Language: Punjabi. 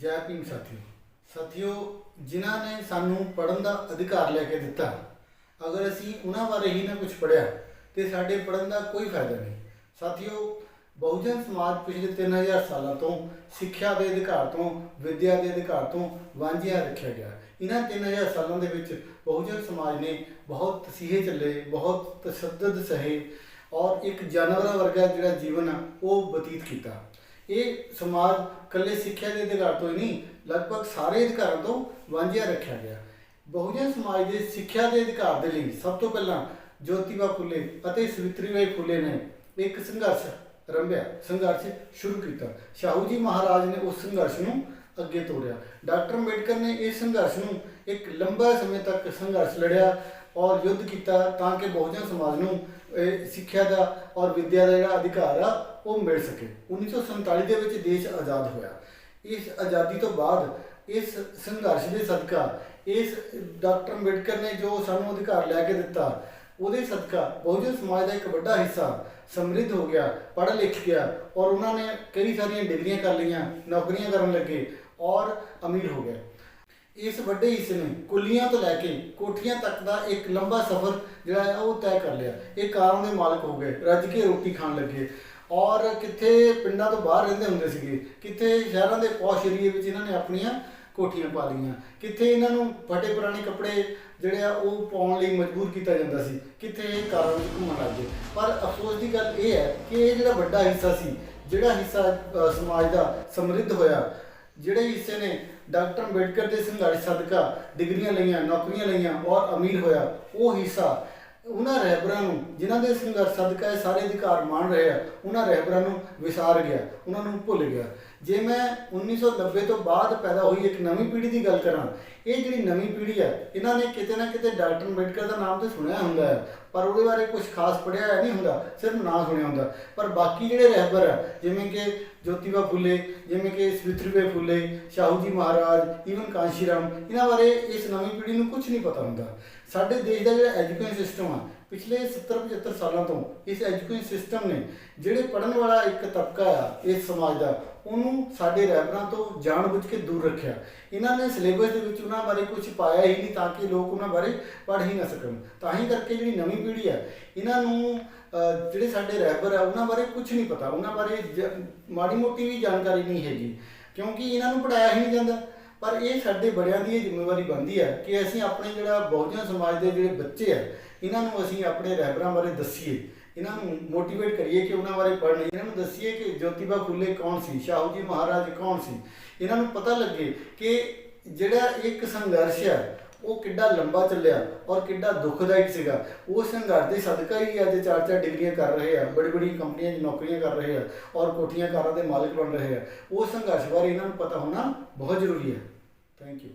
ਜੈ ਭੀਮ ਸਾਥੀਓ। ਸਾਥੀਓ, ਜਿਨ੍ਹਾਂ ਨੇ ਸਾਨੂੰ ਪੜਨ ਦਾ ਅਧਿਕਾਰ ਲੈ ਕੇ ਦਿੱਤਾ, ਅਗਰ ਅਸੀਂ ਉਹਨਾਂ ਬਾਰੇ ਹੀ ਨਾ ਕੁਝ ਪੜਿਆ ਤੇ ਸਾਡੇ ਪੜਨ ਦਾ ਕੋਈ ਫਾਇਦਾ ਨਹੀਂ। ਸਾਥੀਓ, ਬਹੁਜਨ ਸਮਾਜ ਪਿਛਲੇ 3000 ਸਾਲਾਂ ਤੋਂ ਸਿੱਖਿਆ ਦੇ ਅਧਿਕਾਰ ਤੋਂ, ਵਿਦਿਆ ਦੇ ਅਧਿਕਾਰ ਤੋਂ ਵਾਂਝਿਆ ਰੱਖਿਆ ਗਿਆ। ਇਹਨਾਂ 3000 ਸਾਲਾਂ ਦੇ ਵਿੱਚ ਬਹੁਜਨ ਸਮਾਜ ਨੇ ਬਹੁਤ ਤਸੀਹੇ ਚੱਲੇ, ਬਹੁਤ ਤਸ਼ੱਦਦ ਸਹੇ ਔਰ ਇੱਕ ਜਾਨਵਰਾਂ ਵਰਗਾ ਜਿਹੜਾ ਜੀਵਨ ਆ, ਉਹ ਬਤੀਤ ਕੀਤਾ। ਇਹ ਸਮਾਜ ਕੱਲੇ ਸਿੱਖਿਆ ਦੇ ਅਧਿਕਾਰ ਤੋਂ ਹੀ ਨਹੀਂ, ਲਗਭਗ ਸਾਰੇ ਅਧਿਕਾਰਾਂ ਤੋਂ ਵਾਂਝਿਆ ਰੱਖਿਆ ਗਿਆ। ਬਹੁਜਨ ਸਮਾਜ ਦੇ ਸਿੱਖਿਆ ਦੇ ਅਧਿਕਾਰ ਦੇ ਲਈ ਸਭ ਤੋਂ ਪਹਿਲਾਂ ਜੋਤੀਬਾ ਫੁੱਲੇ ਅਤੇ ਸਵਿਤਰੀਬਾਈ ਫੁੱਲੇ ਨੇ ਇੱਕ ਸੰਘਰਸ਼ ਰੰਭਿਆ। ਸੰਘਰਸ਼ ਸ਼ੁਰੂ ਕੀਤਾ। ਸ਼ਾਹੂ ਜੀ ਮਹਾਰਾਜ ਨੇ ਉਸ ਸੰਘਰਸ਼ ਨੂੰ ਅੱਗੇ ਤੋਰਿਆ ਡਾਕਟਰ ਅੰਬੇਡਕਰ ਨੇ ਇਸ ਸੰਘਰਸ਼ ਨੂੰ ਇੱਕ ਲੰਬਾ ਸਮੇਂ ਤੱਕ ਸੰਘਰਸ਼ ਲੜਿਆ ਔਰ ਯੁੱਧ ਕੀਤਾ ਤਾਂ ਕਿ ਬਹੁਜਨ ਸਮਾਜ ਨੂੰ, ਇਹ ਸਿੱਖਿਆ ਦਾ ਔਰ ਵਿਦਿਆ ਦਾ ਜਿਹੜਾ ਅਧਿਕਾਰ ਆ, ਉਹ ਮਿਲ ਸਕੇ। 1947 ਦੇ ਵਿੱਚ ਦੇਸ਼ ਆਜ਼ਾਦ ਹੋਇਆ। ਇਸ ਆਜ਼ਾਦੀ ਤੋਂ ਬਾਅਦ ਇਸ ਸੰਘਰਸ਼ ਦੇ ਸਦਕਾ, ਇਸ ਡਾਕਟਰ ਅੰਬੇਡਕਰ ਨੇ ਜੋ ਸਾਨੂੰ ਅਧਿਕਾਰ ਲੈ ਕੇ ਦਿੱਤਾ, ਉਹਦੇ ਸਦਕਾ ਬਹੁਜਨ ਸਮਾਜ ਦਾ ਇੱਕ ਵੱਡਾ ਹਿੱਸਾ ਸਮਰਿੱਧ ਹੋ ਗਿਆ, ਪੜ੍ਹ ਲਿਖ ਗਿਆ ਔਰ ਉਹਨਾਂ ਨੇ ਕਈ ਸਾਰੀਆਂ ਡਿਗਰੀਆਂ ਕਰ ਲਈਆਂ, ਨੌਕਰੀਆਂ ਕਰਨ ਲੱਗੇ ਔਰ ਅਮੀਰ ਹੋ ਗਏ ਇਸ ਵੱਡੇ ਹਿੱਸੇ ਨੇ ਕੁੱਲੀਆਂ ਤੋਂ ਲੈ ਕੇ ਕੋਠੀਆਂ ਤੱਕ ਦਾ ਇੱਕ ਲੰਬਾ ਸਫ਼ਰ ਜਿਹੜਾ ਹੈ ਉਹ ਤੈਅ ਕਰ ਲਿਆ। ਇਹ ਕਾਰਾਂ ਦੇ ਮਾਲਕ ਹੋ ਗਏ, ਰੱਜ ਕੇ ਰੋਟੀ ਖਾਣ ਲੱਗੇ। ਔਰ ਕਿੱਥੇ ਪਿੰਡਾਂ ਤੋਂ ਬਾਹਰ ਰਹਿੰਦੇ ਹੁੰਦੇ ਸੀਗੇ, ਕਿੱਥੇ ਸ਼ਹਿਰਾਂ ਦੇ ਪੌਸ਼ ਏਰੀਏ ਵਿੱਚ ਇਹਨਾਂ ਨੇ ਆਪਣੀਆਂ ਕੋਠੀਆਂ ਪਾ ਲਈਆਂ। ਕਿੱਥੇ ਇਹਨਾਂ ਨੂੰ ਫਟੇ ਪੁਰਾਣੇ ਕੱਪੜੇ ਜਿਹੜੇ ਆ ਉਹ ਪਾਉਣ ਲਈ ਮਜਬੂਰ ਕੀਤਾ ਜਾਂਦਾ ਸੀ, ਕਿੱਥੇ ਇਹ ਕਾਰਾਂ ਵਿੱਚ ਘੁੰਮਣ ਲੱਗ ਗਏ। ਪਰ ਅਫਸੋਸ ਦੀ ਗੱਲ ਇਹ ਹੈ ਕਿ ਇਹ ਜਿਹੜਾ ਵੱਡਾ ਹਿੱਸਾ ਸੀ, ਜਿਹੜਾ ਹਿੱਸਾ ਸਮਾਜ ਦਾ ਸਮਰਿੱਧ ਹੋਇਆ ਜਿਹੜੇ ਹਿੱਸੇ ਨੇ, ਡਾਕਟਰ ਅੰਬੇਡਕਰ ਦੇ ਸੰਘਰਸ਼ ਸਦਕਾ ਡਿਗਰੀਆਂ ਲਈਆਂ, ਨੌਕਰੀਆਂ ਲਈਆਂ ਔਰ ਅਮੀਰ ਹੋਇਆ, ਉਹ ਹਿੱਸਾ ਉਹਨਾਂ ਰਹਿਬਰਾਂ ਨੂੰ, ਜਿਨ੍ਹਾਂ ਦੇ ਸੰਘਰਸ਼ ਸਦਕਾ ਇਹ ਸਾਰੇ ਅਧਿਕਾਰ ਮਾਣ ਰਹੇ ਆ, ਉਹਨਾਂ ਰਹਿਬਰਾਂ ਨੂੰ ਵਿਸਾਰ ਗਿਆ, ਉਹਨਾਂ ਨੂੰ ਭੁੱਲ ਗਿਆ। ਜੇ ਮੈਂ 1990 ਤੋਂ ਬਾਅਦ ਪੈਦਾ ਹੋਈ ਇੱਕ ਨਵੀਂ ਪੀੜ੍ਹੀ ਦੀ ਗੱਲ ਕਰਾਂ, ਇਹ ਜਿਹੜੀ ਨਵੀਂ ਪੀੜ੍ਹੀ ਹੈ ਇਹਨਾਂ ਨੇ ਕਿਤੇ ਨਾ ਕਿਤੇ ਡਾਕਟਰ ਅੰਬੇਡਕਰ ਦਾ ਨਾਮ ਤਾਂ ਸੁਣਿਆ ਹੁੰਦਾ ਹੈ, ਪਰ ਉਹਦੇ ਬਾਰੇ ਕੁਝ ਖਾਸ ਪੜਿਆ ਹੋਇਆ ਨਹੀਂ ਹੁੰਦਾ, ਸਿਰਫ ਨਾਂ ਸੁਣਿਆ ਹੁੰਦਾ। ਪਰ ਬਾਕੀ ਜਿਹੜੇ ਰਹਿਬਰ ਆ, ਜਿਵੇਂ ਕਿ ਜੋਤੀਬਾ ਫੁੱਲੇ, ਜਿਵੇਂ ਕਿ ਸਵਿਤਰੀਬਾਈ ਫੁੱਲੇ ਸ਼ਾਹੂ ਜੀ ਮਹਾਰਾਜ ਈਵਨ ਕਾਂਸ਼ੀਰਾਮ, ਇਹਨਾਂ ਬਾਰੇ ਇਸ ਨਵੀਂ ਪੀੜ੍ਹੀ ਨੂੰ ਕੁਝ ਨਹੀਂ ਪਤਾ ਹੁੰਦਾ। ਸਾਡੇ ਦੇਸ਼ ਦਾ ਜਿਹੜਾ ਐਜੂਕੇਸ਼ਨ ਸਿਸਟਮ ਆ ਪਿਛਲੇ 70 75 ਸਾਲਾਂ ਤੋਂ ਇਸ ਐਜੂਕੇਸ਼ਨ ਸਿਸਟਮ ਨੇ ਜਿਹੜੇ ਪੜਨ ਵਾਲਾ ਇੱਕ ਤਬਕਾ ਆ ਇਸ ਸਮਾਜ ਦਾ, ਉਹਨੂੰ ਸਾਡੇ ਰੈਬਰਾਂ ਤੋਂ ਜਾਣਬੁੱਝ ਕੇ ਦੂਰ ਰੱਖਿਆ। ਇਹਨਾਂ ਨੇ ਸਿਲੇਬਸ ਦੇ ਵਿੱਚ ਉਹਨਾਂ ਬਾਰੇ ਕੁਝ ਪਾਇਆ ਹੀ ਨਹੀਂ ਤਾਂ ਕਿ ਲੋਕ ਉਹਨਾਂ ਬਾਰੇ ਪੜ੍ਹ ਹੀ ਨਾ ਸਕਣ। ਤਾਂ ਹੀ ਕਰਕੇ ਜਿਹੜੀ ਨਵੀਂ ਪੀੜ੍ਹੀ ਆ, ਇਹਨਾਂ ਨੂੰ ਜਿਹੜੇ ਸਾਡੇ ਰੈਬਰ ਆ, ਉਹਨਾਂ ਬਾਰੇ ਕੁਝ ਨਹੀਂ ਪਤਾ। ਉਹਨਾਂ ਬਾਰੇ ਜ- ਮਾੜੀ ਮੋਟੀ ਵੀ ਜਾਣਕਾਰੀ ਨਹੀਂ ਹੈਗੀ। ਕਿਉਂਕਿ ਇਹਨਾਂ ਨੂੰ ਪੜਾਇਆ ਹੀ ਨਹੀਂ ਜਾਂਦਾ। ਪਰ ਇਹ ਸਾਡੇ ਬੜਿਆਂ ਦੀ ਇਹ ਜ਼ਿੰਮੇਵਾਰੀ ਬਣਦੀ ਹੈ ਕਿ ਅਸੀਂ ਆਪਣੇ ਜਿਹੜਾ ਬਹੁਜਨ ਸਮਾਜ ਦੇ ਜਿਹੜੇ ਬੱਚੇ ਆ, ਇਹਨਾਂ ਨੂੰ ਅਸੀਂ ਆਪਣੇ ਰਹਿਬਰਾਂ ਬਾਰੇ ਦੱਸੀਏ। ਇਹਨਾਂ ਨੂੰ ਮੋਟੀਵੇਟ ਕਰੀਏ ਕਿ ਉਹਨਾਂ ਬਾਰੇ ਪੜ੍ਹਨ। ਇਹਨਾਂ ਨੂੰ ਦੱਸੀਏ ਕਿ ਜੋਤੀਬਾ ਫੁੱਲੇ ਕੌਣ ਸੀ, ਸ਼ਾਹੂ ਜੀ ਮਹਾਰਾਜ ਕੌਣ ਸੀ? ਇਹਨਾਂ ਨੂੰ ਪਤਾ ਲੱਗੇ ਕਿ ਜਿਹੜਾ ਇੱਕ ਸੰਘਰਸ਼ ਹੈ ਉਹ ਕਿੱਡਾ ਲੰਬਾ ਚੱਲਿਆ ਔਰ ਕਿੱਡਾ ਦੁਖਦਾਇਕ ਸੀਗਾ। ਉਹ ਸੰਘਰਸ਼ ਦੇ ਸਦਕਾ ਹੀ ਅੱਜ ਚਾਰ ਚਾਰ ਡਿਗਰੀਆਂ ਕਰ ਰਹੇ ਆ ਬੜੀ ਬੜੀ ਕੰਪਨੀਆਂ 'ਚ ਨੌਕਰੀਆਂ ਕਰ ਰਹੇ ਆ ਔਰ ਕੋਠੀਆਂ ਕਾਰਾਂ ਦੇ ਮਾਲਕ ਬਣ ਰਹੇ ਆ। ਉਹ ਸੰਘਰਸ਼ ਬਾਰੇ ਇਹਨਾਂ ਨੂੰ ਪਤਾ ਹੋਣਾ ਬਹੁਤ ਜ਼ਰੂਰੀ ਹੈ। Thank you